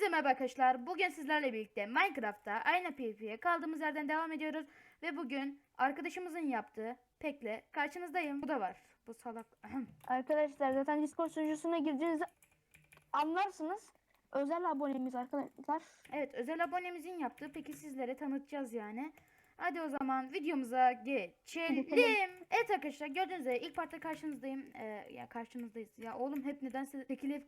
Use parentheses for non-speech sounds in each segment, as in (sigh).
Hepinize merhaba arkadaşlar. Bugün sizlerle birlikte Minecraft'ta aynı PvP'ye kaldığımız yerden devam ediyoruz. Ve bugün arkadaşımızın yaptığı pekle karşınızdayım. Bu da var. Bu salak. Arkadaşlar zaten Discord sunucusuna girdiğinizde anlarsınız. Özel abonemiz arkadaşlar. evet özel abonemizin yaptığı peki sizlere tanıtacağız yani. Hadi o zaman videomuza geçelim. (laughs) Evet arkadaşlar gördüğünüz üzere ilk partta karşınızdayım. Ee, ya karşınızdayız. Ya oğlum hep nedense tekile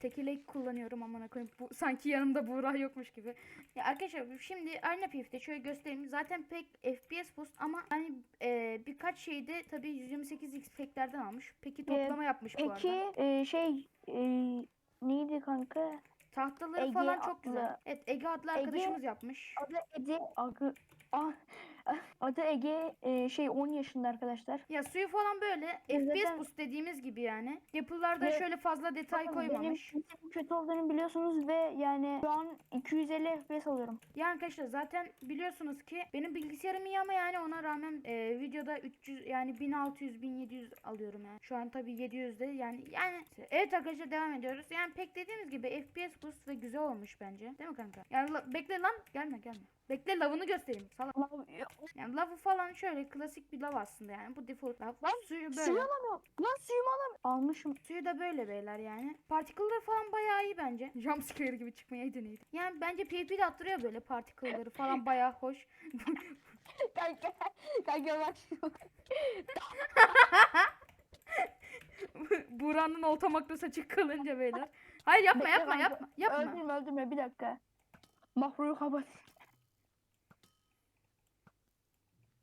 tekile kullanıyorum amına koyayım. Bu sanki yanımda Buğra yokmuş gibi. Ya arkadaşlar şimdi Arena PvP'de şöyle göstereyim. Zaten pek FPS boost ama hani e, birkaç şeyde tabii 128x peklerden almış. Peki toplama yapmış bu Peki arada. e, şey e, neydi kanka? Tahtaları Ege falan çok adlı- güzel. Evet Ege adlı Ege- arkadaşımız yapmış. Adı Ege adı, 哦，(laughs) adı Ege e, şey 10 yaşında arkadaşlar. Ya suyu falan böyle Biz FPS zaten- boost dediğimiz gibi yani. Yapılarda Ve- şöyle fazla detay Bakın, koymamış. Benim sesim kötü olduğunu biliyorsunuz ve yani şu an 250 FPS alıyorum. Ya arkadaşlar zaten biliyorsunuz ki benim bilgisayarım iyi ama yani ona rağmen e, videoda 300 yani 1600 1700 alıyorum yani. Şu an tabii 700'de yani yani evet arkadaşlar devam ediyoruz. Yani pek dediğimiz gibi FPS boost ve güzel olmuş bence. Değil mi kanka? Yani la- bekle lan gelme gelme. Bekle lavını göstereyim. Salak. Yani lavı falan şöyle klasik bir lav aslında yani. Bu default lav. Lan, Suyu böyle. Suyu alamıyorum. Lan suyumu alamıyorum. Almışım. Suyu da böyle beyler yani. Particle'ları falan bayağı iyi bence. (laughs) Jumpscare gibi çıkmaya deneydi. Yani bence PvP de attırıyor böyle particle'ları falan (laughs) bayağı hoş. (laughs) kanka, kanka bak. Buranın olta makrosu açık kalınca beyler. Hayır yapma yapma yapma. Yapma. Öldürme öldürme bir dakika. Mahruyu kapat.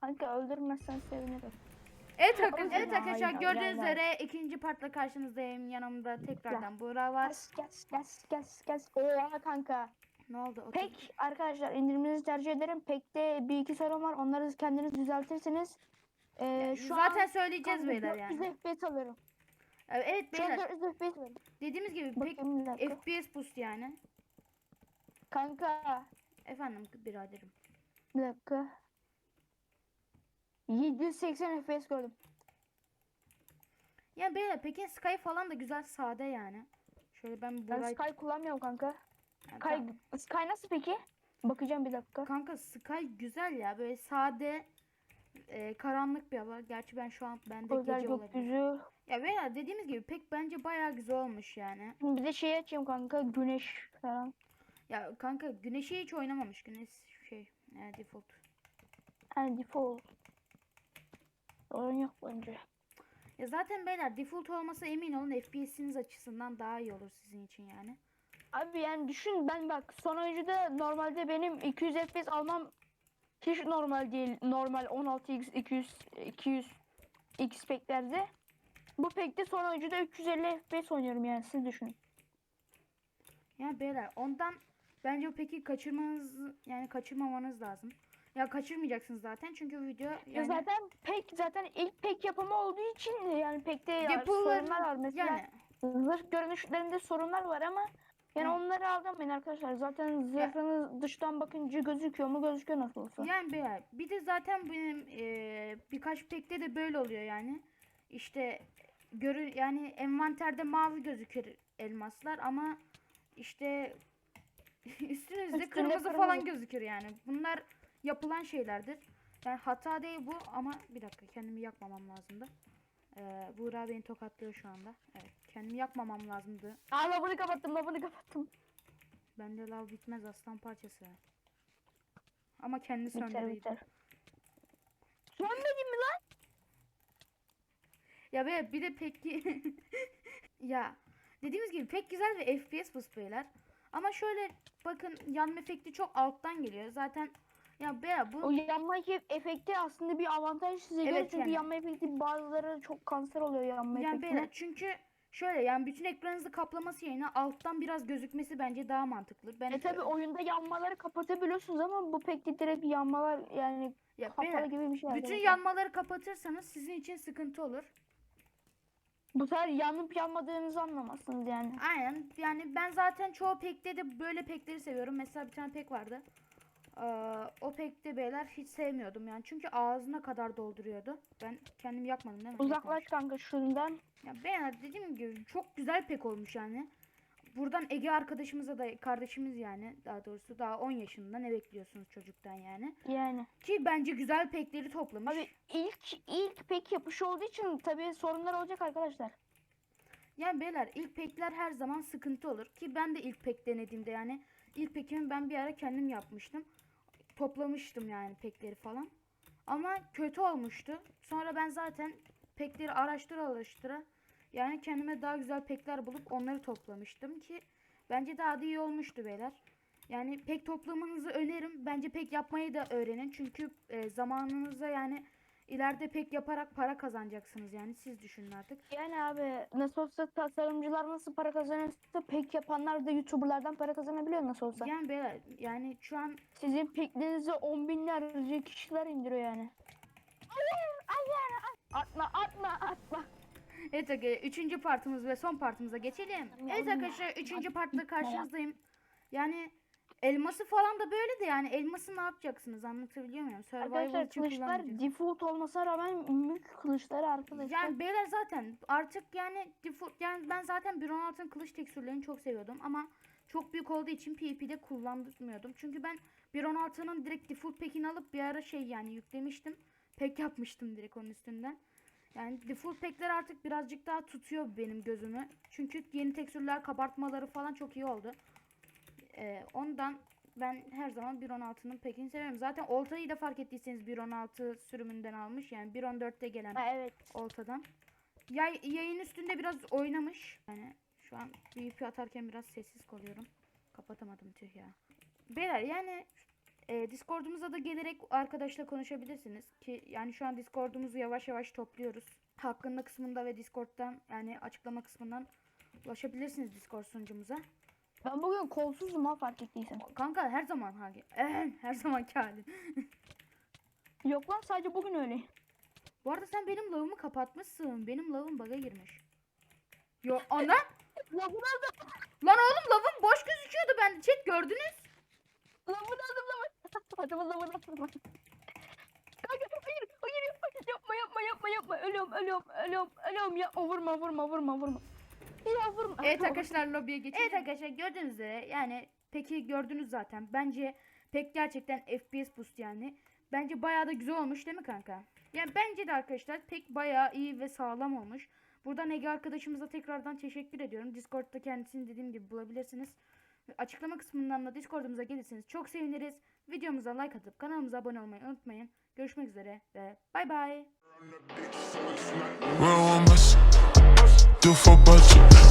Kanka öldürmezsen sevinirim. Evet, arkadaşlar, evet arkadaşlar hayır, gördüğünüz hayır, üzere ikinci partla karşınızdayım. Yanımda tekrardan Buğra var. Gel gel gel gel gel. Oha kanka. Ne oldu? Otur. Pek arkadaşlar indirmenizi tercih ederim. Pek'te bir iki sorun var. Onları kendiniz düzeltirsiniz. Ee, şu Zaten an söyleyeceğiz beyler 400 yani. FPS alıyorum. Evet beyler 400 FPS dediğimiz gibi pek Bakayım. FPS boost yani. Kanka Efendim biraderim. bir dakika. 780 FPS gördüm. Yani beyler Pekin Sky falan da güzel sade yani. Şöyle ben Ben Buğra'yı... Sky kullanmıyorum kanka. Yani Sky, tamam. Sky nasıl peki? Bakacağım bir dakika. Kanka Sky güzel ya böyle sade e, karanlık bir hava. Gerçi ben şu an bende Özel gece olabilir. gökyüzü. Ya veya dediğimiz gibi pek bence bayağı güzel olmuş yani. Bir de şey açayım kanka güneş falan. Ya kanka güneşi hiç oynamamış. Güneş şey e, default. Yani default. Sorun yok bence. Ya zaten beyler default olmasa emin olun FPS'iniz açısından daha iyi olur sizin için yani. Abi yani düşün ben bak son oyuncuda normalde benim 200 FPS almam hiç normal değil. Normal 16x 200 200 x peklerde. Bu pekte son oyuncuda 350 FPS oynuyorum yani siz düşünün. Yani beyler ondan bence o peki kaçırmanız yani kaçırmamanız lazım. Ya kaçırmayacaksınız zaten çünkü video Ya yani zaten pek zaten ilk pek yapımı olduğu için yani pekte ya Yapıların- sorunlar var. Mesela yani zırh görünüşlerinde sorunlar var ama yani Hı. onları aldamayın arkadaşlar. Zaten zırhınız dıştan bakınca gözüküyor mu gözüküyor nasıl olsa. Yani beyler bir de zaten benim eee, birkaç pekte de böyle oluyor yani. İşte görü yani envanterde mavi gözükür elmaslar ama işte (laughs) üstünüzde Üstünde kırmızı kırmızı. falan gözükür yani. Bunlar yapılan şeylerdir. Yani hata değil bu ama bir dakika kendimi yakmamam lazımdı. Eee Buğra beni tokatlıyor şu anda. Evet kendimi yakmamam lazımdı. Aa lavını kapattım lavını kapattım. Bende lav bitmez aslan parçası. Ama kendi biter. Sönmedi mi lan? Ya be bir de peki (laughs) ya dediğimiz gibi pek güzel ve FPS boost beyler. Ama şöyle bakın yanma efekti çok alttan geliyor. Zaten ya be O bu yanma ef- efekti aslında bir avantaj size göre Evet çünkü yani. yanma efekti bazıları çok kanser oluyor yanma yani efektine. beyler çünkü şöyle yani bütün ekranınızı kaplaması yerine alttan biraz gözükmesi bence daha mantıklı. Ben E tabi oyunda yanmaları kapatabiliyorsunuz ama bu pek de direkt yanmalar yani ya kapalı beyler, gibi bir şey. bütün arkadaşlar. yanmaları kapatırsanız sizin için sıkıntı olur. Bu sefer yanıp yanmadığınızı anlamazsınız yani. Aynen. Yani ben zaten çoğu pekte de böyle pekleri seviyorum. Mesela bir tane pek vardı. O pekte beyler hiç sevmiyordum yani. Çünkü ağzına kadar dolduruyordu. Ben kendim yakmadım değil mi? Uzaklaş kanka şundan. Ya beyler dediğim gibi çok güzel pek olmuş yani. Buradan Ege arkadaşımıza da kardeşimiz yani daha doğrusu daha 10 yaşında ne bekliyorsunuz çocuktan yani. Yani. Ki bence güzel pekleri toplamış. Abi ilk ilk pek yapışı olduğu için tabii sorunlar olacak arkadaşlar. Yani beyler ilk pekler her zaman sıkıntı olur. Ki ben de ilk pek denediğimde yani ilk pekimi ben bir ara kendim yapmıştım. Toplamıştım yani pekleri falan. Ama kötü olmuştu. Sonra ben zaten pekleri araştıra araştıra yani kendime daha güzel pekler bulup onları toplamıştım ki bence daha da iyi olmuştu beyler. Yani pek toplamanızı öneririm. Bence pek yapmayı da öğrenin. Çünkü e, zamanınıza yani ileride pek yaparak para kazanacaksınız yani siz düşünün artık. Yani abi nasıl olsa tasarımcılar nasıl para kazanırsa pek yapanlar da YouTuber'lardan para kazanabiliyor nasıl olsa. Yani beyler yani şu an Sizin peklerinizi on binlerce kişiler indiriyor yani. Hayır, hayır, atma, atma, atma. Evet arkadaşlar üçüncü partımız ve son partımıza geçelim. Evet arkadaşlar üçüncü partla karşınızdayım. Yani elması falan da böyle de yani elması ne yapacaksınız anlatabiliyor muyum? Survival Arkadaşlar için kılıçlar default olmasına rağmen mük kılıçları arkadaşlar. Yani beyler zaten artık yani default yani ben zaten 1.16'ın kılıç tekstürlerini çok seviyordum ama çok büyük olduğu için PvP'de kullanmıyordum. Çünkü ben 1.16'nın direkt default pekini alıp bir ara şey yani yüklemiştim. Pek yapmıştım direkt onun üstünden. Yani default pekler artık birazcık daha tutuyor benim gözümü. Çünkü yeni tekstürler kabartmaları falan çok iyi oldu. Ee, ondan ben her zaman 1.16'nın pekini seviyorum. Zaten oltayı da fark ettiyseniz 1.16 sürümünden almış. Yani 1.14'te gelen Ha, evet. ortadan. Yay, yayın üstünde biraz oynamış. Yani şu an PvP atarken biraz sessiz kalıyorum. Kapatamadım tüh ya. Beyler yani e, Discord'umuza da gelerek arkadaşla konuşabilirsiniz. Ki yani şu an Discord'umuzu yavaş yavaş topluyoruz. Hakkında kısmında ve Discord'dan yani açıklama kısmından ulaşabilirsiniz Discord sunucumuza. Ben bugün kolsuzum ha fark ettiysen. Kanka her zaman hali. (clears throat) her zamanki halin. (laughs) Yok lan sadece bugün öyle. Bu arada sen benim lavımı kapatmışsın. Benim lavım bug'a girmiş. Yo ana. (laughs) Bunu aldım. Lan oğlum lavım boş gözüküyordu bende. Chat gördünüz. Aldım lan. (laughs) Hadi bunu aldım. Kanka hayır hayır yapma yapma yapma yapma ölüyorum ölüyorum ölüyorum ölüyorum yapma vurma vurma vurma vurma. Ya vurma. Evet (laughs) arkadaşlar lobiye geçelim. Evet arkadaşlar gördüğünüz üzere yani peki gördünüz zaten. Bence pek gerçekten FPS boost yani. Bence bayağı da güzel olmuş değil mi kanka? Yani bence de arkadaşlar pek bayağı iyi ve sağlam olmuş. Buradan Ege arkadaşımıza tekrardan teşekkür ediyorum. Discord'da kendisini dediğim gibi bulabilirsiniz. Açıklama kısmından da Discord'umuza gelirseniz çok seviniriz. Videomuza like atıp kanalımıza abone olmayı unutmayın. Görüşmek üzere ve bay bay. do for budget